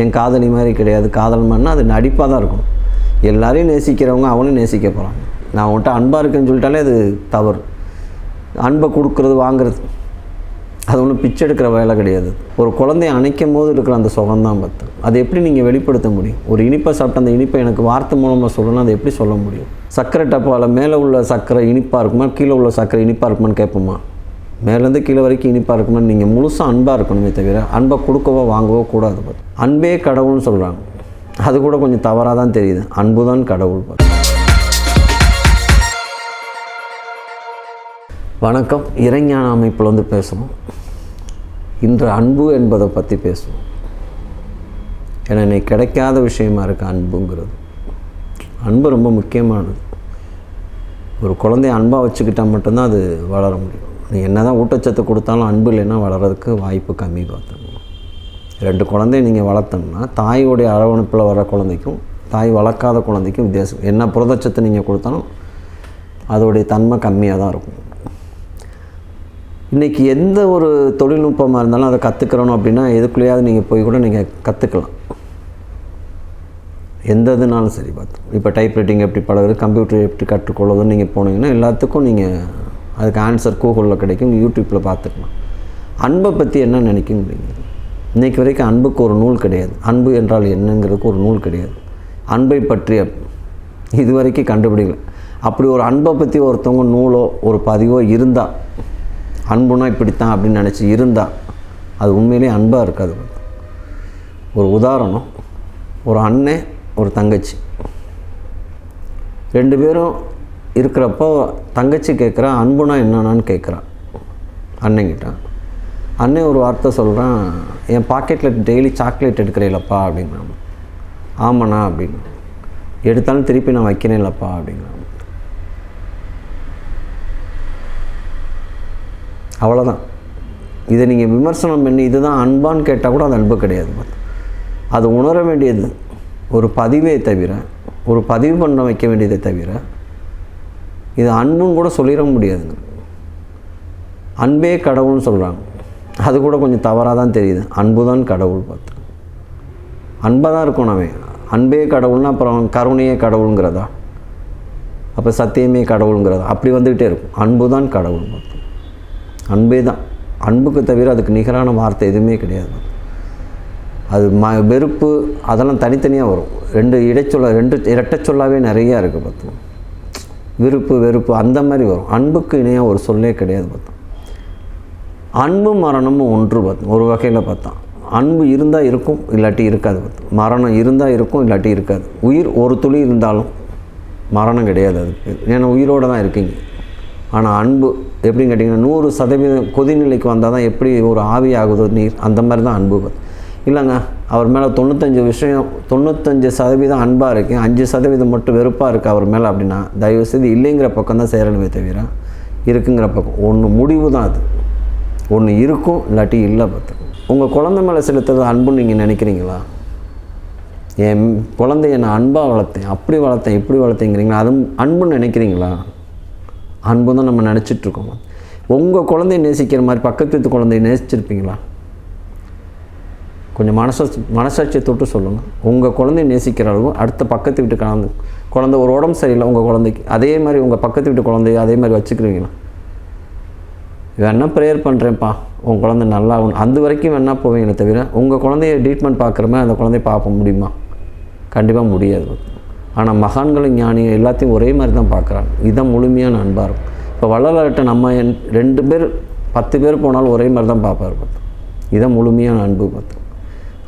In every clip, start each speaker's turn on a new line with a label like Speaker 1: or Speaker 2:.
Speaker 1: என் காதலி மாதிரி கிடையாது. காதல் மாதிரினா அது நடிப்பாக தான் இருக்கணும் எல்லாரையும் நேசிக்கிறவங்க அவனும் நேசிக்க போகிறாங்க நான் அவன்கிட்ட அன்பாக இருக்கேன்னு சொல்லிட்டாலே அது தவறு. அன்பை கொடுக்குறது வாங்குறது அது ஒன்றும் பிச்சை எடுக்கிற வேலை கிடையாது. ஒரு குழந்தைய அணைக்கும் போது இருக்கிற அந்த சுகம்தான் பார்த்து அதை எப்படி நீங்கள் வெளிப்படுத்த முடியும்? ஒரு இனிப்பை சாப்பிட்ட அந்த இனிப்பை எனக்கு வார்த்தை மூலமாக சொல்லணும் அதை எப்படி சொல்ல முடியும்? சர்க்கரை டப்பாவில் மேலே உள்ள சர்க்கரை இனிப்பாக இருக்குமா? கீழே உள்ள சர்க்கரை இனிப்பாக இருக்குமான்னு கேட்போமா? மேலேருந்து கீழே வரைக்கும் இனிப்பாக இருக்குமான்னு நீங்கள் முழுசாக அன்பாக இருக்கணுமே தவிர அன்பை கொடுக்கவோ வாங்கவோ கூடாது பார்த்து அன்பே கடவுள்னு சொல்கிறாங்க அது கூட கொஞ்சம் தவறாக தான் தெரியுது. அன்பு தான் கடவுள் வணக்கம். இறைஞான அமைப்பில் வந்து பேசுவோம். இன்று அன்பு என்பதை பற்றி பேசுவோம். ஏன்னா இன்னைக்கு கிடைக்காத விஷயமா இருக்குது அன்புங்கிறது. அன்பு ரொம்ப முக்கியமானது. ஒரு குழந்தைய அன்பாக வச்சுக்கிட்டால் மட்டும்தான் அது வளர முடியும். என்ன தான் ஊட்டச்சத்து கொடுத்தாலும் அன்பு இல்லைன்னா வளர்கிறதுக்கு வாய்ப்பு கம்மி பார்த்தோம் ரெண்டு குழந்தைய நீங்கள் வளர்த்தோம்னா தாயோடைய அரவணைப்பில் வர குழந்தைக்கும் தாய் வளர்க்காத குழந்தைக்கும் வித்தியாசம். என்ன புரதச்சத்து நீங்கள் கொடுத்தாலும் அதோடைய தன்மை கம்மியாக தான் இருக்கும். இன்றைக்கி எந்த ஒரு தொழில்நுட்பமாக இருந்தாலும் அதை கற்றுக்கிறணும் அப்படின்னா எதுக்குள்ளேயாவது நீங்கள் போய் கூட நீங்கள் கற்றுக்கலாம் எந்த இதுனாலும் சரி பார்த்து. இப்போ டைப்ரைட்டிங் எப்படி பழகுறது கம்ப்யூட்டர் எப்படி கற்றுக்கொள்வதுன்னு நீங்கள் போனீங்கன்னா எல்லாத்துக்கும் நீங்கள் அதுக்கு ஆன்சர் கூகுளில் கிடைக்கும் யூடியூப்பில் பார்த்துக்கலாம். அன்பை பற்றி என்ன நினைக்குங்கிறீங்க இன்றைக்கு வரைக்கும் அன்புக்கு ஒரு நூல் கிடையாது. அன்பு என்றால் என்னங்கிறதுக்கு ஒரு நூல் கிடையாது. அன்பை பற்றிய இது வரைக்கும் கண்டுபிடிக்கல. அப்படி ஒரு அன்பை பற்றி ஒருத்தவங்க நூலோ ஒரு பதிவோ இருந்தால் அன்புனா இப்படித்தான் அப்படின்னு நினச்சி இருந்தால் அது உண்மையிலேயே அன்பாக இருக்காது. ஒரு உதாரணம் ஒரு அண்ணன் ஒரு தங்கச்சி. ரெண்டு பேரும் இருக்கிறப்போ தங்கச்சி கேட்குறான் அன்புனா என்னன்னான்னு கேட்குறான் அண்ணங்கிட்ட. அண்ணன் ஒரு வார்த்தை சொல்கிறான் என் பாக்கெட்டில் டெய்லி சாக்லேட் எடுக்கிறீங்களப்பா அப்படிங்கிறான் ஆமாண்ணா அப்படின்னு எடுத்தாலும் திருப்பி நான் வைக்கிறேன் இல்லைப்பா அப்படிங்கிறான் அவ்வளோதான் இதை நீங்கள் விமர்சனம் பண்ணி இதுதான் அன்பான்னு கேட்டால் கூட அது அன்பு கிடையாது. அது உணர வேண்டியது ஒரு பதிவே தவிர ஒரு பதிவு பண்ண வைக்க வேண்டியதை தவிர இது அன்புன்னு கூட சொல்லிட முடியாதுங்க. அன்பே கடவுள்னு சொல்கிறாங்க அது கூட கொஞ்சம் தவறாக தான் தெரியுது. அன்பு தான் கடவுள் பார்த்து. அன்பாக தான் இருக்கணும் நம்ம அன்பே கடவுள்னா அப்புறம் கருணையே கடவுளுங்கிறதா? அப்போ சத்தியமே கடவுளுங்கிறதா? அப்படி வந்துக்கிட்டே இருக்கும். அன்பு தான் கடவுள் பார்த்து. அன்பே தான். அன்புக்கு தவிர அதுக்கு நிகரான வார்த்தை எதுவுமே கிடையாது. அது ம வெறுப்பு அதெல்லாம் தனித்தனியாக வரும். ரெண்டு இடைச்சொல்ல ரெண்டு இரட்டைச்சொல்லாவே நிறையா இருக்குது பார்த்தோம் விருப்பு வெறுப்பு அந்த மாதிரி வரும். அன்புக்கு இணையாக ஒரு சொல்லே கிடையாது பார்த்தோம் அன்பு மரணமும் ஒன்று பார்த்தோம் ஒரு வகையில் பார்த்தோம் அன்பு இருந்தால் இருக்கும் இல்லாட்டி இருக்காது பார்த்தோம் மரணம் இருந்தால் இருக்கும் இல்லாட்டி இருக்காது. உயிர் ஒரு துளி இருந்தாலும் மரணம் கிடையாது அதுக்கு. ஏன்னா உயிரோடு தான் இருக்கீங்க. ஆனால் அன்பு எப்படின்னு கேட்டிங்கன்னா நூறு சதவீதம் கொதிநிலைக்கு வந்தால் தான் எப்படி ஒரு ஆவி ஆகுதோ நீர் அந்த மாதிரி தான் அன்பு பார்த்து. இல்லைங்க அவர் மேலே தொண்ணூத்தஞ்சு விஷயம் தொண்ணூத்தஞ்சு சதவீதம் அன்பாக இருக்குது அஞ்சு சதவீதம் மட்டும் வெறுப்பாக இருக்குது அவர் மேலே அப்படின்னா தயவுசெய்து இல்லைங்கிற பக்கம் தான் சேரணுமே தவிர இருக்குங்கிற பக்கம். ஒன்று முடிவு தான் அது. ஒன்று இருக்கும் இல்லாட்டி இல்லை பார்த்துக்கும் உங்கள் குழந்த மேலே செலுத்துறது அன்புன்னு நீங்கள் நினைக்கிறீங்களா? என் குழந்தைய நான் அன்பாக வளர்த்தேன் அப்படி வளர்த்தேன் இப்படி வளர்த்தேங்கிறீங்களா? அதுவும் அன்புன்னு நினைக்கிறீங்களா? அன்பு தான் நம்ம நினச்சிட்ருக்கோம் உங்கள் குழந்தைய நேசிக்கிற மாதிரி பக்கத்து வீட்டு குழந்தைய நேசிச்சிருப்பீங்களா? கொஞ்சம் மனசாட்சி மனசாட்சியை தொட்டு சொல்லுங்கள் உங்கள் குழந்தைய நேசிக்கிற அளவு அடுத்த பக்கத்து வீட்டு கலந்து குழந்தை ஒரு உடம்பு சரியில்லை உங்கள் குழந்தைக்கு. அதே மாதிரி உங்கள் பக்கத்து வீட்டு குழந்தைய அதே மாதிரி வச்சுக்கிறீங்களா வேணா ப்ரேயர் பண்ணுறேன்ப்பா உங்கள் குழந்தை நல்லா ஆகணும் அந்த வரைக்கும் வேணா போவீங்களே தவிர உங்கள் குழந்தைய ட்ரீட்மெண்ட் பார்க்குற மாதிரி அந்த குழந்தைய பார்க்க முடியுமா? கண்டிப்பாக முடியாது. ஆனால் மகான்களும் ஞானியும் எல்லாத்தையும் ஒரே மாதிரி தான் பார்க்குறாங்க. இதுதான் முழுமையான அன்பாக இருக்கும். இப்போ வள்ளலார்கிட்ட நம்ம என் ரெண்டு பேர் பத்து பேர் போனாலும் ஒரே மாதிரி தான் பார்ப்பார் பார்த்தோம் இதுதான் முழுமையான அன்பு பார்த்தோம்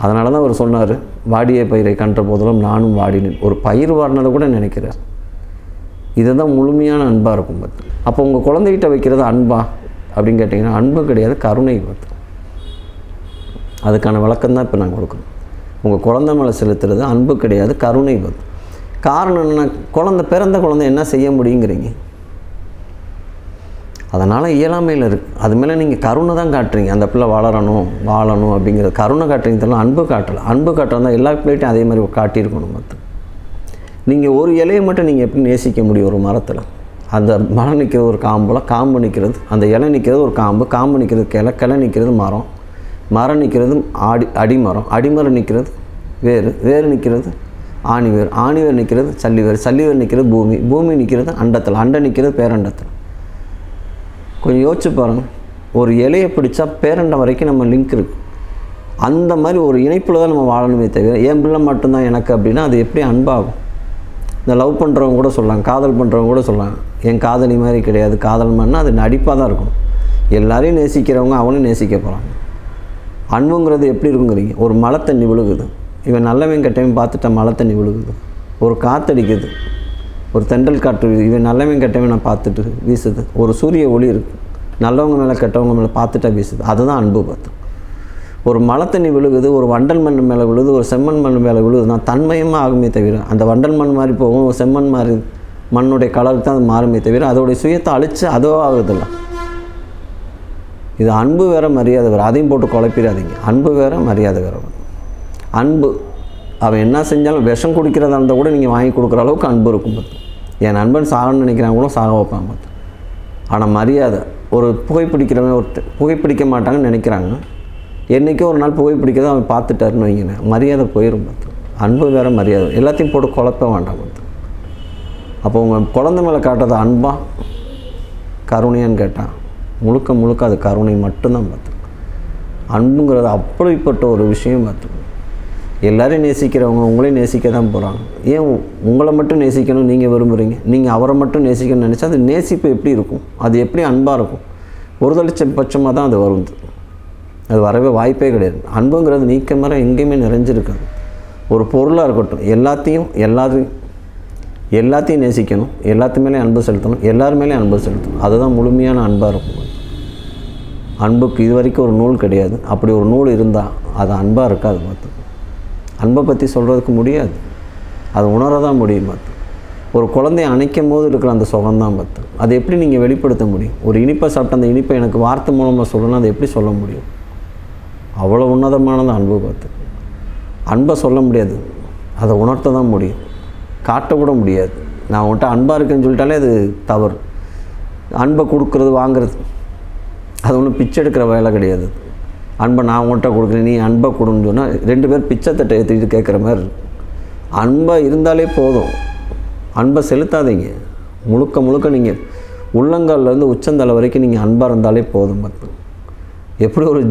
Speaker 1: அதனால தான் அவர் சொன்னார் வாடிய பயிரை கன்ற போதிலும் நானும் வாடினேன். ஒரு பயிர் வாடினதை கூட நினைக்கிறார். இதுதான் முழுமையான அன்பாக இருக்கும் பார்த்து. அப்போ உங்கள் குழந்தைகிட்ட வைக்கிறது அன்பா அப்படின்னு கேட்டிங்கன்னா அன்பு கிடையாது கருணை பார்த்து. அதுக்கான விளக்கம் தான் இப்போ நான் கொடுக்குறோம் உங்கள் குழந்தை மேலே செலுத்துறது அன்பு கிடையாது கருணை பார்த்து. காரணம் என்னென்னா குழந்த பிறந்த குழந்தை என்ன செய்ய முடியுங்கிறீங்க. அதனால் இயலாமையில் இருக்குது அது மேலே நீங்கள் கருணை தான் காட்டுறீங்க. அந்த பிள்ளை வளரணும் வாழணும் அப்படிங்கிறது கருணை காட்டுறீங்க தெரியல அன்பு காட்டலை. அன்பு காட்டுறதா எல்லா பிள்ளைட்டையும் அதே மாதிரி காட்டியிருக்கணும் மற்ற நீங்கள் ஒரு இலையை மட்டும் நீங்கள் எப்படி நேசிக்க முடியும் ஒரு மரத்தில்? அந்த மரம் நிற்கிறது ஒரு காம்பில் காம்பு நிற்கிறது அந்த இலை நிற்கிறது ஒரு காம்பு காம்பு நிற்கிறது கிளை கிளை நிற்கிறது மரம். மரம் நிற்கிறது ஆடி அடிமரம். அடிமரம் நிற்கிறது வேறு. வேறு நிற்கிறது ஆணிவேர். ஆணிவேர் நிற்கிறது சல்லிவேர். வேர் நிற்கிறது பூமி. பூமி நிற்கிறது அண்டத்தில். அண்டை நிற்கிறது பேரண்டத்தில். கொஞ்சம் யோசிச்சு பாருங்கள் ஒரு இலையை பிடிச்சா பேரண்டை வரைக்கும் நம்ம லிங்க் இருக்குது அந்த மாதிரி ஒரு இணைப்பில் தான் நம்ம வாழணுமே தவிர என் பிள்ளை மட்டும்தான் எனக்கு அப்படின்னா அது எப்படி அன்பாகும்? இந்த லவ் பண்ணுறவங்க கூட சொல்லலாம் காதல் பண்ணுறவங்க கூட சொல்லலாம். என் காதலி மாதிரி கிடையாது. காதல் மண்ணா அது நடிப்பாக தான் இருக்கும். எல்லாரையும் நேசிக்கிறவங்க அவனும் நேசிக்க போகிறாங்க அன்புங்கிறது எப்படி இருக்குங்கிறீங்க? ஒரு மழை தண்ணி விழுகுது. இவன் நல்லவன் கெட்டவன் பார்த்துட்டா மழை தண்ணி விழுகுது. ஒரு காற்றடிக்குது ஒரு தென்றல் காற்று வீசுது. இவன் நல்லவன் கெட்டவன் நான் பார்த்துட்டு வீசுது. ஒரு சூரிய ஒளி இருக்குது நல்லவங்க மேலே கெட்டவங்க மேலே பார்த்துட்டா வீசுது. அதுதான் அன்பு பார்த்து ஒரு மழை தண்ணி விழுகுது ஒரு வண்டல் மண் மேலே விழுது ஒரு செம்மண் மண் மேலே விழுகுதுன்னா தன்மயமாக ஆகுமே தவிர அந்த வண்டல் மண் மாதிரி போகும் ஒரு செம்மண் மாதிரி மண்ணுடைய கலருக்கு தான் அது மாறுமே தவிர அதோடைய சுயத்தை அழித்து அதுவோ ஆகுதில்ல இது அன்பு வேற மரியாதை வேறு. அதையும் போட்டு குழப்பிடாதீங்க. அன்பு வேற மரியாதை வேற. அன்பு அவன் என்ன செஞ்சாலும் விஷம் குடிக்கிறதா இருந்தால் கூட நீங்கள் வாங்கி கொடுக்குற அளவுக்கு அன்பு இருக்கும் பார்த்து. என் நண்பன் சாகணும்னு நினைக்கிறாங்க கூட சாக வைப்பான் பார்த்து. ஆனால் மரியாதை. ஒரு புகைப்பிடிக்கிறவன் ஒரு புகைப்பிடிக்க மாட்டாங்கன்னு நினைக்கிறாங்க. என்றைக்கோ ஒரு நாள் புகைப்பிடிக்கிறத அவன் பார்த்துட்டாருன்னு வைங்க மரியாதை போயிடும் பார்த்து. அன்பு வேறு மரியாதை. எல்லாத்தையும் போட்டு குழப்ப வேண்டாம் பார்த்து. அப்போ உங்கள் குழந்த மேலே காட்டுறது அன்பா? கருணையான்னு கேட்டான். முழுக்க முழுக்க அது கருணை மட்டும்தான் பார்த்து. அன்புங்கிறது அப்படிப்பட்ட ஒரு விஷயம் பார்த்து. எல்லாரையும் நேசிக்கிறவங்க உங்களையும் நேசிக்க தான் போகிறாங்க ஏன் உங்களை மட்டும் நேசிக்கணும் நீங்கள் விரும்புகிறீங்க நீங்கள் அவரை மட்டும் நேசிக்கணும்னு நினச்சா அது நேசிப்பு எப்படி இருக்கும்? அது எப்படி அன்பாக இருக்கும்? ஒரு லட்சம் பட்சமாக தான் அது வரும். அது வரவே வாய்ப்பே கிடையாது. அன்புங்கிறது நீக்க மர எங்கேயுமே நிறைஞ்சிருக்காது. ஒரு பொருளாக இருக்கட்டும் எல்லாத்தையும் எல்லாத்தையும் எல்லாத்தையும் நேசிக்கணும். எல்லாத்து மேலேயும் அன்பு செலுத்தணும். எல்லார் மேலேயும் அன்பு செலுத்தணும். அதுதான் முழுமையான அன்பாக இருக்கும். அன்புக்கு இது வரைக்கும் ஒரு நூல் கிடையாது. அப்படி ஒரு நூல் இருந்தால் அது அன்பாக இருக்காது பார்த்து. அன்பை பற்றி சொல்கிறதுக்கு முடியாது. அது உணர தான் முடியும் பார்த்து ஒரு குழந்தைய அணைக்கும் போது இருக்கிற அந்த சுகம்தான் பார்த்து அதை எப்படி நீங்கள் வெளிப்படுத்த முடியும்? ஒரு இனிப்பை சாப்பிட்ட அந்த இனிப்பை எனக்கு வார்த்தை மூலமாக சொல்லணும் அதை எப்படி சொல்ல முடியும்? அவ்வளோ உன்னதமானது அன்பு பார்த்து அன்பை சொல்ல முடியாது. அதை உணர்த்த தான் முடியும் காட்டக்கூட முடியாது. நான் உன்கிட்ட அன்பாக இருக்கேன்னு சொல்லிட்டாலே அது தவறு. அன்பை கொடுக்குறது வாங்குறது. அது ஒன்றும் பிச்சை எடுக்கிற வேலை கிடையாது. அன்பை நான் உங்கள்கிட்ட கொடுக்குறேன் நீ அன்பை கொடுன்னு சொன்னால் ரெண்டு பேர் பிச்சை தட்டை ஏற்றிட்டு கேட்குற மாதிரி அன்பாக இருந்தாலே போதும். அன்பை செலுத்தாதீங்க. முழுக்க முழுக்க நீங்கள் உள்ளங்கால்லேருந்து உச்சந்தலை வரைக்கும் நீங்கள் அன்பாக இருந்தாலே போதும் பார்த்து எப்படி ஒரு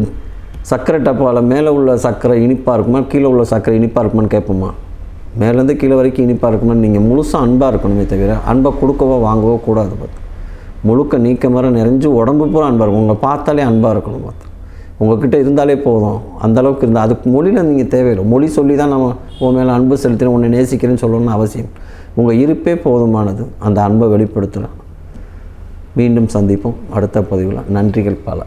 Speaker 1: சர்க்கரை டப்பாவில் மேலே உள்ள சர்க்கரை இனிப்பாக இருக்குமா கீழே உள்ள சர்க்கரை இனிப்பாக இருக்குமான்னு கேட்போமா? மேலேருந்து கீழே வரைக்கும் இனிப்பாக இருக்குமான்னு நீங்கள் முழுசாக அன்பாக இருக்கணுமே தவிர அன்பை கொடுக்கவோ வாங்கவோ கூடாது பார்த்து முழுக்க நீக்க மரம் நிறைஞ்சு உடம்பு பூரா அன்பாக இருக்கும். உங்களை பார்த்தாலே அன்பாக இருக்கணும் பார்த்து உங்கள்கிட்ட இருந்தாலே போதும். அந்தளவுக்கு இருந்தால் அதுக்கு மொழியில் நீங்கள் தேவையில்லை. மொழி சொல்லி தான் நம்ம உன் மேலே அன்பு செலுத்தின உன்னை நேசிக்கிறேன்னு சொல்லணும்னு அவசியம். உங்கள் இருப்பே போதுமானது. அந்த அன்பை வெளிப்படுத்தலாம். மீண்டும் சந்திப்போம். அடுத்த பதிவில். நன்றிகள் பல.